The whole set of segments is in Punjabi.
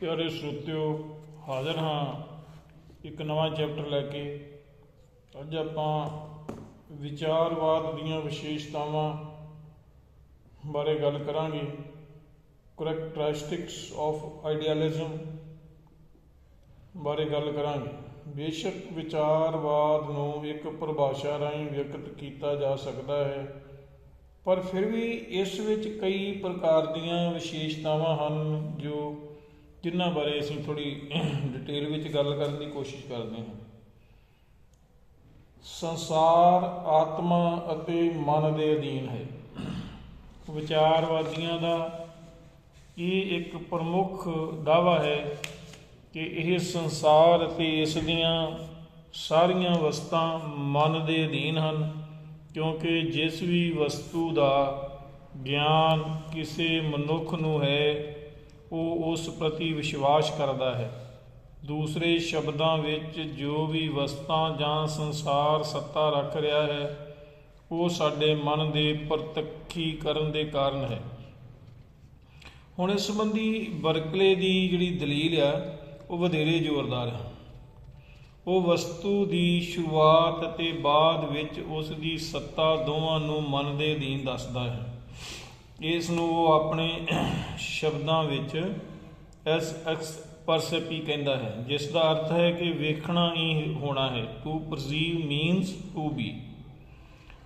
ਪਿਆਰੇ ਸਰੋਤਿਓ, ਹਾਜ਼ਰ ਹਾਂ ਇੱਕ ਨਵਾਂ ਚੈਪਟਰ ਲੈ ਕੇ। ਅੱਜ ਆਪਾਂ ਵਿਚਾਰਵਾਦ ਦੀਆਂ ਵਿਸ਼ੇਸ਼ਤਾਵਾਂ ਬਾਰੇ ਗੱਲ ਕਰਾਂਗੇ। ਕਰੈਕਟਰਿਸਟਿਕਸ ਆਫ ਆਈਡੀਅਲਿਜ਼ਮ ਬਾਰੇ ਗੱਲ ਕਰਾਂਗੇ। ਬੇਸ਼ੱਕ ਵਿਚਾਰਵਾਦ ਨੂੰ ਇੱਕ ਪਰਿਭਾਸ਼ਾ ਰਾਹੀਂ ਵਿਅਕਤ ਕੀਤਾ ਜਾ ਸਕਦਾ ਹੈ, ਪਰ ਫਿਰ ਵੀ ਇਸ ਵਿੱਚ ਕਈ ਪ੍ਰਕਾਰ ਦੀਆਂ ਵਿਸ਼ੇਸ਼ਤਾਵਾਂ ਹਨ ਜੋ ਜਿਨ੍ਹਾਂ ਬਾਰੇ ਅਸੀਂ ਥੋੜੀ ਡਿਟੇਲ ਵਿੱਚ ਗੱਲ ਕਰਨ ਦੀ ਕੋਸ਼ਿਸ਼ ਕਰਦੇ ਹਾਂ। ਸੰਸਾਰ, ਆਤਮਾ ਅਤੇ ਮਨ ਦੇ ਅਧੀਨ ਹੈ। ਵਿਚਾਰਵਾਦੀਆਂ ਦਾ ਇਹ ਇੱਕ ਪ੍ਰਮੁੱਖ ਦਾਵਾ ਹੈ ਕਿ ਇਹ ਸੰਸਾਰ ਅਤੇ ਇਸ ਦੀਆਂ ਸਾਰੀਆਂ ਵਸਤਾਂ ਮਨ ਦੇ ਅਧੀਨ ਹਨ, ਕਿਉਂਕਿ ਜਿਸ ਵੀ ਵਸਤੂ ਦਾ ਗਿਆਨ ਕਿਸੇ ਮਨੁੱਖ ਨੂੰ ਹੈ ਉਹ ਉਸ ਪ੍ਰਤੀ ਵਿਸ਼ਵਾਸ ਕਰਦਾ ਹੈ। ਦੂਸਰੇ ਸ਼ਬਦਾਂ ਵਿੱਚ ਜੋ ਵੀ ਵਸਤਾਂ ਜਾਂ ਸੰਸਾਰ ਸੱਤਾ ਰੱਖ ਰਿਹਾ ਹੈ, ਉਹ ਸਾਡੇ ਮਨ ਦੇ ਪ੍ਰਤੱਖੀਕਰਨ ਦੇ ਕਾਰਨ ਹੈ। ਹੁਣ ਇਸ ਸੰਬੰਧੀ ਬਰਕਲੇ ਦੀ ਜਿਹੜੀ ਦਲੀਲ ਆ, ਉਹ ਵਧੇਰੇ ਜ਼ੋਰਦਾਰ ਹੈ। ਉਹ ਵਸਤੂ ਦੀ ਸ਼ੁਰੂਆਤ ਅਤੇ ਬਾਅਦ ਵਿੱਚ ਉਸ ਦੀ ਸੱਤਾ ਦੋਵਾਂ ਨੂੰ ਮਨ ਦੇ ਅਧੀਨ ਦੱਸਦਾ ਹੈ। ਇਸ ਨੂੰ ਉਹ ਆਪਣੇ ਸ਼ਬਦਾਂ ਵਿੱਚ ਐਸ ਐਕਸ ਪਰਸੈਪੀ ਕਹਿੰਦਾ ਹੈ, ਜਿਸ ਦਾ ਅਰਥ ਹੈ ਕਿ ਵੇਖਣਾ ਹੀ ਹੋਣਾ ਹੈ। To perceive means to be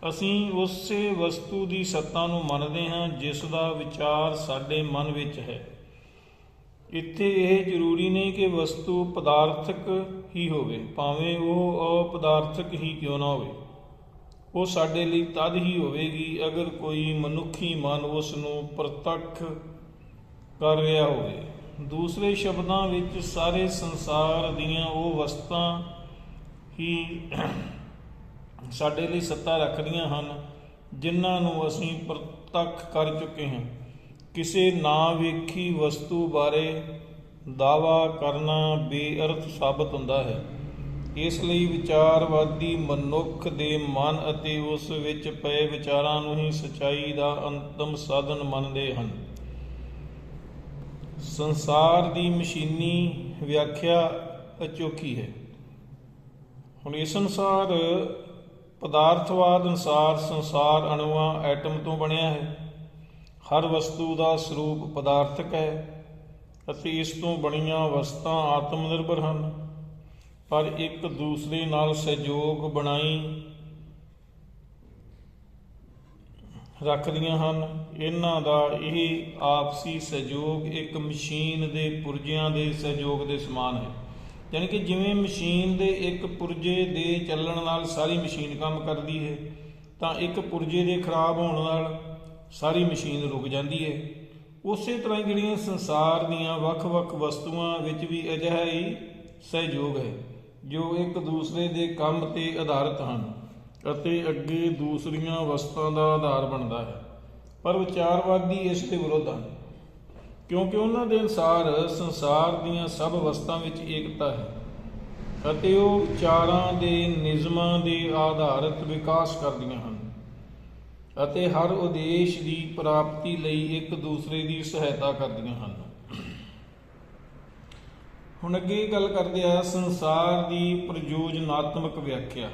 ਅਸੀਂ ਉਸੇ ਵਸਤੂ ਦੀ ਸੱਤਾ ਨੂੰ ਮੰਨਦੇ ਹਾਂ, ਜਿਸ ਦਾ ਵਿਚਾਰ ਸਾਡੇ ਮਨ ਵਿੱਚ ਹੈ। ਇੱਥੇ ਇਹ ਜ਼ਰੂਰੀ ਨਹੀਂ ਕਿ ਵਸਤੂ ਪਦਾਰਥਕ ਹੀ ਹੋਵੇ, ਭਾਵੇਂ ਉਹ ਅਪਦਾਰਥਕ ਹੀ ਕਿਉਂ ਨਾ ਹੋਵੇ। ਉਹ ਸਾਡੇ ਲਈ ਤਦ ਹੀ ਹੋਵੇਗੀ ਅਗਰ ਕੋਈ ਮਨੁੱਖੀ ਮਨ ਉਸ ਨੂੰ ਪ੍ਰਤੱਖ ਕਰ ਰਿਹਾ ਹੋਵੇ। ਦੂਸਰੇ ਸ਼ਬਦਾਂ ਵਿੱਚ ਸਾਰੇ ਸੰਸਾਰ ਦੀਆਂ ਉਹ ਵਸਤਾਂ ਹੀ ਸਾਡੇ ਲਈ ਸੱਤਾ ਰੱਖਦੀਆਂ ਹਨ, ਜਿਨ੍ਹਾਂ ਨੂੰ ਅਸੀਂ ਪ੍ਰਤੱਖ ਕਰ ਚੁੱਕੇ ਹਾਂ। ਕਿਸੇ ਨਾ ਵੇਖੀ ਵਸਤੂ ਬਾਰੇ ਦਾਵਾ ਕਰਨਾ ਬੇਅਰਥ ਸਾਬਤ ਹੁੰਦਾ ਹੈ। ਇਸ ਲਈ ਵਿਚਾਰਵਾਦੀ ਮਨੁੱਖ ਦੇ ਮਨ ਅਤੇ ਉਸ ਵਿੱਚ ਪਏ ਵਿਚਾਰਾਂ ਨੂੰ ਹੀ ਸਚਾਈ ਦਾ ਅੰਤਮ ਸਾਧਨ ਮੰਨਦੇ ਹਨ। ਸੰਸਾਰ ਦੀ ਮਸ਼ੀਨੀ ਵਿਆਖਿਆ ਅਚੋਕੀ ਹੈ। ਹੁਣ ਇਸ ਅਨੁਸਾਰ ਪਦਾਰਥਵਾਦ ਅਨੁਸਾਰ ਸੰਸਾਰ ਅਣੂਆਂ ਐਟਮ ਤੋਂ ਬਣਿਆ ਹੈ। ਹਰ ਵਸਤੂ ਦਾ ਸਰੂਪ ਪਦਾਰਥਕ ਹੈ ਅਤੇ ਇਸ ਤੋਂ ਬਣੀਆਂ ਵਸਤਾਂ ਆਤਮ ਨਿਰਭਰ ਹਨ। ਪਰ ਇੱਕ ਦੂਸਰੇ ਨਾਲ ਸਹਿਯੋਗ ਬਣਾਈ ਰੱਖਦੀਆਂ ਹਨ। ਇਹਨਾਂ ਦਾ ਇਹ ਆਪਸੀ ਸਹਿਯੋਗ ਇੱਕ ਮਸ਼ੀਨ ਦੇ ਪੁਰਜਿਆਂ ਦੇ ਸਹਿਯੋਗ ਦੇ ਸਮਾਨ ਹੈ। ਯਾਨੀ ਕਿ ਜਿਵੇਂ ਮਸ਼ੀਨ ਦੇ ਇੱਕ ਪੁਰਜੇ ਦੇ ਚੱਲਣ ਨਾਲ ਸਾਰੀ ਮਸ਼ੀਨ ਕੰਮ ਕਰਦੀ ਹੈ, ਤਾਂ ਇੱਕ ਪੁਰਜੇ ਦੇ ਖਰਾਬ ਹੋਣ ਨਾਲ ਸਾਰੀ ਮਸ਼ੀਨ ਰੁਕ ਜਾਂਦੀ ਹੈ। ਉਸੇ ਤਰ੍ਹਾਂ ਹੀ ਜਿਹੜੀਆਂ ਸੰਸਾਰ ਦੀਆਂ ਵੱਖ-ਵੱਖ ਵਸਤੂਆਂ ਵਿੱਚ ਵੀ ਅਜਿਹਾ ਹੀ ਸਹਿਯੋਗ ਹੈ। ਜੋ ਇੱਕ ਦੂਸਰੇ ਦੇ ਕੰਮ ਤੇ ਆਧਾਰਿਤ ਹਨ ਅਤੇ ਅੱਗੇ ਦੂਸਰੀਆਂ ਵਸਤਾਂ ਦਾ ਆਧਾਰ ਬਣਦਾ ਹੈ। ਪਰ ਵਿਚਾਰਵਾਦੀ ਇਸ ਦੇ ਵਿਰੋਧ ਹਨ, ਕਿਉਂਕਿ ਉਹਨਾਂ ਦੇ ਅਨੁਸਾਰ ਸੰਸਾਰ ਦੀਆਂ ਸਭ ਵਸਤਾਂ ਵਿੱਚ ਏਕਤਾ ਹੈ ਅਤੇ ਉਹ ਵਿਚਾਰਾਂ ਦੇ ਨਿਯਮਾਂ ਦੇ ਆਧਾਰਿਤ ਵਿਕਾਸ ਕਰਦੀਆਂ ਹਨ ਅਤੇ ਹਰ ਉਦੇਸ਼ ਦੀ ਪ੍ਰਾਪਤੀ ਲਈ ਇੱਕ ਦੂਸਰੇ ਦੀ ਸਹਾਇਤਾ ਕਰਦੀਆਂ ਹਨ। ਹੁਣ ਅੱਗੇ ਗੱਲ ਕਰਦੇ ਆ, ਸੰਸਾਰ ਦੀ ਪ੍ਰਯੋਜਨਾਤਮਕ ਵਿਆਖਿਆ।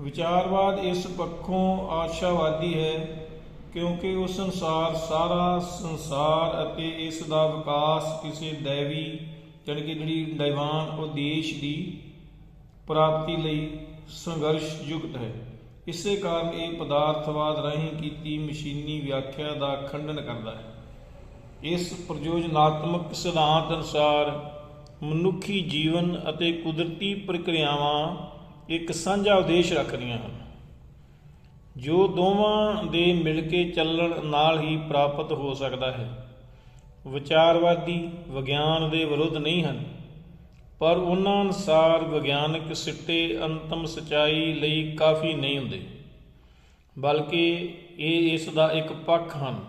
ਵਿਚਾਰਵਾਦ ਇਸ ਪੱਖੋਂ ਆਸ਼ਾਵਾਦੀ ਹੈ, ਕਿਉਂਕਿ ਉਸ ਅਨੁਸਾਰ ਸਾਰਾ ਸੰਸਾਰ ਅਤੇ ਇਸ ਦਾ ਵਿਕਾਸ ਕਿਸੇ ਦੇਵੀ ਜਾਣੀ ਕਿ ਜਿਹੜੀ ਦੈਵਾਨ ਉਦੇਸ਼ ਦੀ ਪ੍ਰਾਪਤੀ ਲਈ ਸੰਘਰਸ਼ ਯੁਕਤ ਹੈ। ਇਸੇ ਕਾਰਨ ਇਹ ਪਦਾਰਥਵਾਦ ਰਾਹੀਂ ਕੀਤੀ ਮਸ਼ੀਨੀ ਵਿਆਖਿਆ ਦਾ ਖੰਡਨ ਕਰਦਾ ਹੈ। ਇਸ ਪ੍ਰਯੋਜਨਾਤਮਕ ਸਿਧਾਂਤ ਅਨੁਸਾਰ ਮਨੁੱਖੀ ਜੀਵਨ ਅਤੇ ਕੁਦਰਤੀ ਪ੍ਰਕਿਰਿਆਵਾਂ ਇੱਕ ਸਾਂਝਾ ਉਦੇਸ਼ ਰੱਖਦੀਆਂ ਹਨ, ਜੋ ਦੋਵਾਂ ਦੇ ਮਿਲ ਕੇ ਚੱਲਣ ਨਾਲ ਹੀ ਪ੍ਰਾਪਤ ਹੋ ਸਕਦਾ ਹੈ। ਵਿਚਾਰਵਾਦੀ ਵਿਗਿਆਨ ਦੇ ਵਿਰੁੱਧ ਨਹੀਂ ਹਨ, ਪਰ ਉਹਨਾਂ ਅਨੁਸਾਰ ਵਿਗਿਆਨਕ ਸਿੱਟੇ ਅੰਤਮ ਸਚਾਈ ਲਈ ਕਾਫੀ ਨਹੀਂ ਹੁੰਦੇ, ਬਲਕਿ ਇਹ ਇਸ ਦਾ ਇੱਕ ਪੱਖ ਹਨ।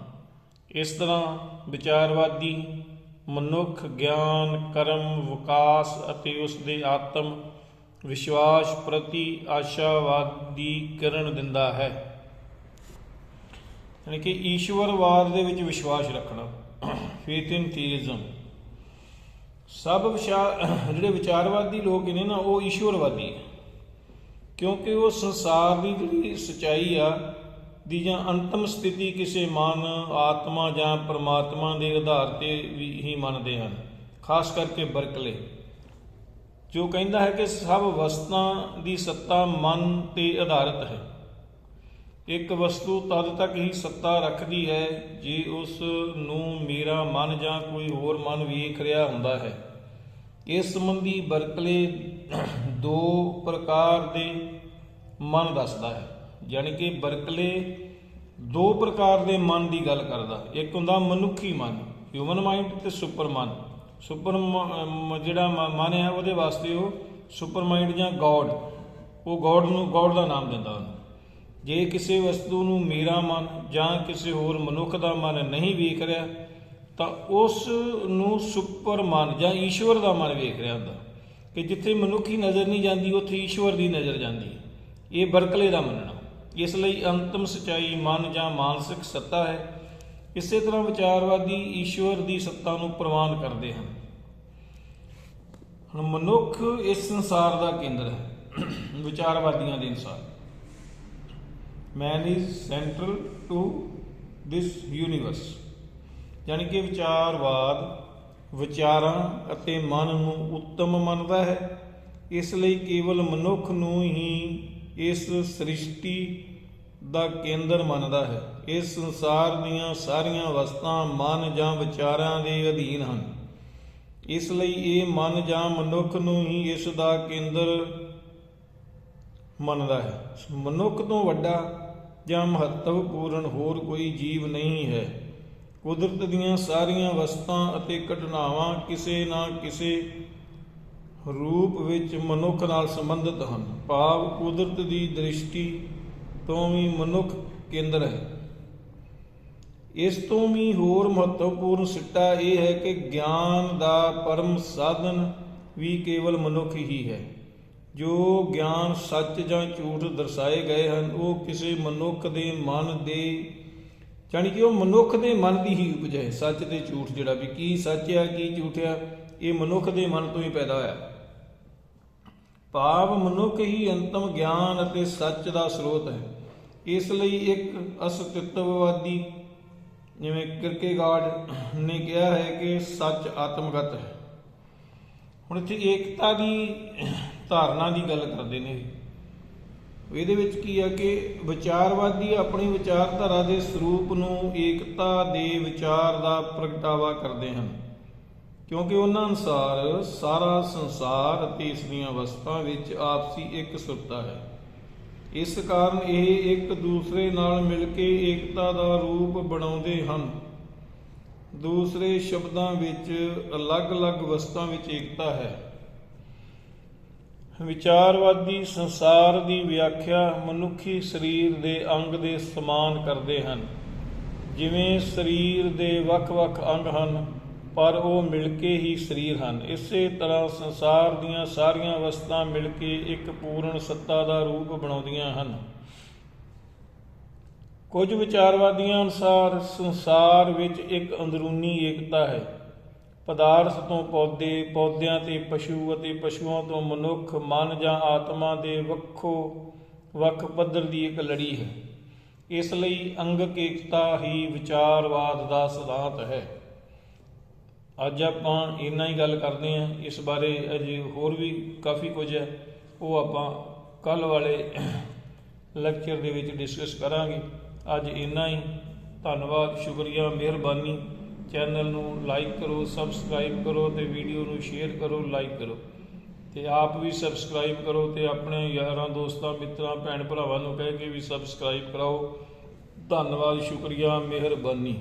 ਇਸ ਤਰ੍ਹਾਂ ਵਿਚਾਰਵਾਦੀ ਮਨੁੱਖ ਗਿਆਨ, ਕਰਮ, ਵਿਕਾਸ ਅਤੇ ਉਸ ਦੇ ਆਤਮ ਵਿਸ਼ਵਾਸ ਪ੍ਰਤੀ ਆਸ਼ਾਵਾਦੀ ਕਰਨ ਦਿੰਦਾ ਹੈ। ਯਾਨੀ ਕਿ ਈਸ਼ਵਰਵਾਦ ਦੇ ਵਿੱਚ ਵਿਸ਼ਵਾਸ ਰੱਖਣਾ ਫੇਥ ਇਨ ਥੀਇਜ਼ਮ ਸਭ ਵਿਚਾਰ ਜਿਹੜੇ ਵਿਚਾਰਵਾਦੀ ਲੋਕ ਨੇ ਨਾ, ਉਹ ਈਸ਼ਵਰਵਾਦੀ ਹੈ। ਕਿਉਂਕਿ ਉਹ ਸੰਸਾਰ ਦੀ ਜਿਹੜੀ ਸਚਾਈ ਆ ਦੀ ਜਾਂ ਅੰਤਮ ਸਥਿਤੀ ਕਿਸੇ ਮਨ, ਆਤਮਾ ਜਾਂ ਪਰਮਾਤਮਾ ਦੇ ਆਧਾਰ ਤੇ ਵੀ ਹੀ ਮੰਨਦੇ ਹਨ, ਖਾਸ ਕਰਕੇ ਬਰਕਲੇ। ਜੋ ਕਹਿੰਦਾ ਹੈ ਕਿ ਸਭ ਵਸਤਾਂ ਦੀ ਸੱਤਾ ਮਨ ਤੇ ਆਧਾਰਿਤ ਹੈ। ਇੱਕ ਵਸਤੂ ਤਦ ਤੱਕ ਹੀ ਸੱਤਾ ਰੱਖਦੀ ਹੈ ਜੇ ਉਸ ਨੂੰ ਮੇਰਾ ਮਨ ਜਾਂ ਕੋਈ ਹੋਰ ਮਨ ਵੇਖ ਰਿਹਾ ਹੁੰਦਾ ਹੈ। ਇਸ ਸੰਬੰਧੀ ਬਰਕਲੇ ਦੋ ਪ੍ਰਕਾਰ ਦੇ ਮਨ ਦੱਸਦਾ ਹੈ। ਯਾਨੀ ਕਿ ਬਰਕਲੇ ਦੋ ਪ੍ਰਕਾਰ ਦੇ ਮਨ ਦੀ ਗੱਲ ਕਰਦਾ। ਇੱਕ ਹੁੰਦਾ ਮਨੁੱਖੀ ਮਨ ਹਿਊਮਨ ਮਾਈਂਡ ਤੇ ਸੁਪਰ ਮਨ। ਸੁਪਰ ਜਿਹੜਾ ਮ- ਮਨ ਹੈ ਉਹਦੇ ਵਾਸਤੇ ਉਹ ਸੁਪਰ ਮਾਈਂਡ ਜਾਂ ਗੋਡ ਉਹ ਗੋਡ ਨੂੰ ਗੋਡ ਦਾ ਨਾਮ ਦਿੰਦਾ ਉਹਨੂੰ। ਜੇ ਕਿਸੇ ਵਸਤੂ ਨੂੰ ਮੇਰਾ ਮਨ ਜਾਂ ਕਿਸੇ ਹੋਰ ਮਨੁੱਖ ਦਾ ਮਨ ਨਹੀਂ ਵੇਖ ਰਿਹਾ, ਤਾਂ ਉਸ ਨੂੰ ਸੁਪਰ ਮਨ ਜਾਂ ਈਸ਼ਵਰ ਦਾ ਮਨ ਵੇਖ ਰਿਹਾ ਹੁੰਦਾ। ਕਿ ਜਿੱਥੇ ਮਨੁੱਖੀ ਨਜ਼ਰ ਨਹੀਂ ਜਾਂਦੀ, ਉੱਥੇ ਈਸ਼ਵਰ ਦੀ ਨਜ਼ਰ ਜਾਂਦੀ ਹੈ। ਇਹ ਬਰਕਲੇ ਦਾ ਮੰਨਣਾ। ਇਸ ਲਈ ਅੰਤਮ ਸਚਾਈ ਮਨ ਜਾਂ ਮਾਨਸਿਕ ਸੱਤਾ ਹੈ। ਇਸੇ ਤਰ੍ਹਾਂ ਵਿਚਾਰਵਾਦੀ ਈਸ਼ਵਰ ਦੀ ਸੱਤਾ ਨੂੰ ਪ੍ਰਵਾਨ ਕਰਦੇ ਹਨ। ਹੁਣ ਮਨੁੱਖ ਇਸ ਸੰਸਾਰ ਦਾ ਕੇਂਦਰ ਹੈ, ਵਿਚਾਰਵਾਦੀਆਂ ਦੇ ਅਨੁਸਾਰ। Man is central to this universe ਯਾਨੀ ਕਿ ਵਿਚਾਰਵਾਦ ਵਿਚਾਰਾਂ ਅਤੇ ਮਨ ਨੂੰ ਉੱਤਮ ਮੰਨਦਾ ਹੈ। ਇਸ ਲਈ ਕੇਵਲ ਮਨੁੱਖ ਨੂੰ ਹੀ ਇਸ ਸ੍ਰਿਸ਼ਟੀ ਦਾ ਕੇਂਦਰ ਮੰਨਦਾ ਹੈ। ਇਸ ਸੰਸਾਰ ਦੀਆਂ ਸਾਰੀਆਂ ਵਸਤਾਂ ਮਨ ਜਾਂ ਵਿਚਾਰਾਂ ਦੇ ਅਧੀਨ ਹਨ। ਇਸ ਲਈ ਇਹ ਮਨ ਜਾਂ ਮਨੁੱਖ ਨੂੰ ਹੀ ਇਸ ਦਾ ਕੇਂਦਰ ਮੰਨਦਾ ਹੈ। ਮਨੁੱਖ ਤੋਂ ਵੱਡਾ ਜਾਂ ਮਹੱਤਵਪੂਰਨ ਹੋਰ ਕੋਈ ਜੀਵ ਨਹੀਂ ਹੈ। ਕੁਦਰਤ ਦੀਆਂ ਸਾਰੀਆਂ ਵਸਤਾਂ ਅਤੇ ਘਟਨਾਵਾਂ ਕਿਸੇ ਨਾ ਕਿਸੇ ਰੂਪ ਵਿੱਚ ਮਨੁੱਖ ਨਾਲ ਸੰਬੰਧਿਤ ਹਨ। ਭਾਵ ਕੁਦਰਤ ਦੀ ਦ੍ਰਿਸ਼ਟੀ ਤੋਂ ਵੀ ਮਨੁੱਖ ਕੇਂਦਰ ਹੈ। ਇਸ ਤੋਂ ਵੀ ਹੋਰ ਮਹੱਤਵਪੂਰਨ ਸਿੱਟਾ ਇਹ ਹੈ ਕਿ ਗਿਆਨ ਦਾ ਪਰਮ ਸਾਧਨ ਵੀ ਕੇਵਲ ਮਨੁੱਖ ਹੀ ਹੈ। ਜੋ ਗਿਆਨ ਸੱਚ ਜਾਂ ਝੂਠ ਦਰਸਾਏ ਗਏ ਹਨ, ਉਹ ਕਿਸੇ ਮਨੁੱਖ ਦੇ ਮਨ ਦੇ ਜਾਣੀ ਕਿ ਉਹ ਮਨੁੱਖ ਦੇ ਮਨ ਦੀ ਹੀ ਉਪਜ ਹੈ। ਸੱਚ ਤੇ ਝੂਠ ਜਿਹੜਾ ਵੀ ਕੀ ਸੱਚ ਹੈ ਕੀ ਝੂਠ ਹੈ ਇਹ ਮਨੁੱਖ ਦੇ ਮਨ ਤੋਂ ਹੀ ਪੈਦਾ ਹੋਇਆ। ਭਾਵ ਮਨੁੱਖ ਹੀ ਅੰਤਮ ਗਿਆਨ ਅਤੇ ਸੱਚ ਦਾ ਸਰੋਤ ਹੈ। ਇਸ ਲਈ ਇੱਕ ਅਸਤਿਤਵਵਾਦੀ ਜਿਵੇਂ ਕਿਰਕੇਗਾਰਡ ਨੇ ਕਿਹਾ ਹੈ ਕਿ ਸੱਚ ਆਤਮਗਤ ਹੈ। ਹੁਣ ਇੱਥੇ ਏਕਤਾ ਦੀ ਧਾਰਨਾ ਦੀ ਗੱਲ ਕਰਦੇ ਨੇ। ਇਹਦੇ ਵਿੱਚ ਕੀ ਹੈ ਕਿ ਵਿਚਾਰਵਾਦੀ ਆਪਣੀ ਵਿਚਾਰਧਾਰਾ ਦੇ ਸਰੂਪ ਨੂੰ ਏਕਤਾ ਦੇ ਵਿਚਾਰ ਦਾ ਪ੍ਰਗਟਾਵਾ ਕਰਦੇ ਹਨ। ਕਿਉਂਕਿ ਉਹਨਾਂ ਅਨੁਸਾਰ ਸਾਰਾ ਸੰਸਾਰ ਅਤੇ ਇਸ ਦੀਆਂ ਵਸਤਾਂ ਵਿੱਚ ਆਪਸੀ ਇੱਕ ਸੁਰਤਾ ਹੈ। ਇਸ ਕਾਰਨ ਇਹ ਇੱਕ ਦੂਸਰੇ ਨਾਲ ਮਿਲ ਕੇ ਏਕਤਾ ਦਾ ਰੂਪ ਬਣਾਉਂਦੇ ਹਨ। ਦੂਸਰੇ ਸ਼ਬਦਾਂ ਵਿੱਚ ਅਲੱਗ-ਅਲੱਗ ਵਸਤਾਂ ਵਿੱਚ ਏਕਤਾ ਹੈ। ਵਿਚਾਰਵਾਦੀ ਸੰਸਾਰ ਦੀ ਵਿਆਖਿਆ ਮਨੁੱਖੀ ਸਰੀਰ ਦੇ ਅੰਗ ਦੇ ਸਮਾਨ ਕਰਦੇ ਹਨ। ਜਿਵੇਂ ਸਰੀਰ ਦੇ ਵੱਖ-ਵੱਖ ਅੰਗ ਹਨ ਪਰ ਉਹ ਮਿਲ ਕੇ ਹੀ ਸਰੀਰ ਹਨ। ਇਸੇ ਤਰ੍ਹਾਂ ਸੰਸਾਰ ਦੀਆਂ ਸਾਰੀਆਂ ਵਸਤਾਂ ਮਿਲ ਕੇ ਇੱਕ ਪੂਰਨ ਸੱਤਾ ਦਾ ਰੂਪ ਬਣਾਉਂਦੀਆਂ ਹਨ। ਕੁਝ ਵਿਚਾਰਵਾਦੀਆਂ ਅਨੁਸਾਰ ਸੰਸਾਰ ਵਿੱਚ ਇੱਕ ਅੰਦਰੂਨੀ ਏਕਤਾ ਹੈ। ਪਦਾਰਥ ਤੋਂ ਪੌਦੇ, ਪੌਦਿਆਂ ਤੇ ਪਸ਼ੂ ਅਤੇ ਪਸ਼ੂਆਂ ਤੋਂ ਮਨੁੱਖ, ਮਨ ਜਾਂ ਆਤਮਾ ਦੇ ਵੱਖੋ ਵੱਖ ਪੱਧਰ ਦੀ ਇੱਕ ਲੜੀ ਹੈ। ਇਸ ਲਈ ਅੰਗਕ ਏਕਤਾ ਹੀ ਵਿਚਾਰਵਾਦ ਦਾ ਸਿਧਾਂਤ ਹੈ। ਅੱਜ ਆਪਾਂ ਇੰਨਾ ਹੀ ਗੱਲ ਕਰਦੇ ਹਾਂ, ਇਸ ਬਾਰੇ ਅਜੇ ਹੋਰ ਵੀ ਕਾਫੀ ਕੁਝ ਹੈ, ਉਹ ਆਪਾਂ ਕੱਲ ਵਾਲੇ ਲੈਕਚਰ ਦੇ ਵਿੱਚ ਡਿਸਕਸ ਕਰਾਂਗੇ। ਅੱਜ ਇੰਨਾ ਹੀ। ਧੰਨਵਾਦ, ਸ਼ੁਕਰੀਆ, ਮਿਹਰਬਾਨੀ। ਚੈਨਲ ਨੂੰ ਲਾਈਕ ਕਰੋ ਸਬਸਕ੍ਰਾਈਬ ਕਰੋ ਤੇ ਵੀਡੀਓ ਨੂੰ ਸ਼ੇਅਰ ਕਰੋ ਲਾਈਕ ਕਰੋ। ਤੇ ਆਪ ਵੀ ਸਬਸਕ੍ਰਾਈਬ ਕਰੋ ਤੇ ਆਪਣੇ ਯਾਰਾਂ, ਦੋਸਤਾਂ, ਮਿੱਤਰਾਂ, ਭੈਣ ਭਰਾਵਾਂ ਨੂੰ ਕਹਿ ਕੇ ਵੀ ਸਬਸਕ੍ਰਾਈਬ ਕਰਾਓ। ਧੰਨਵਾਦ, ਸ਼ੁਕਰੀਆ, ਮਿਹਰਬਾਨੀ।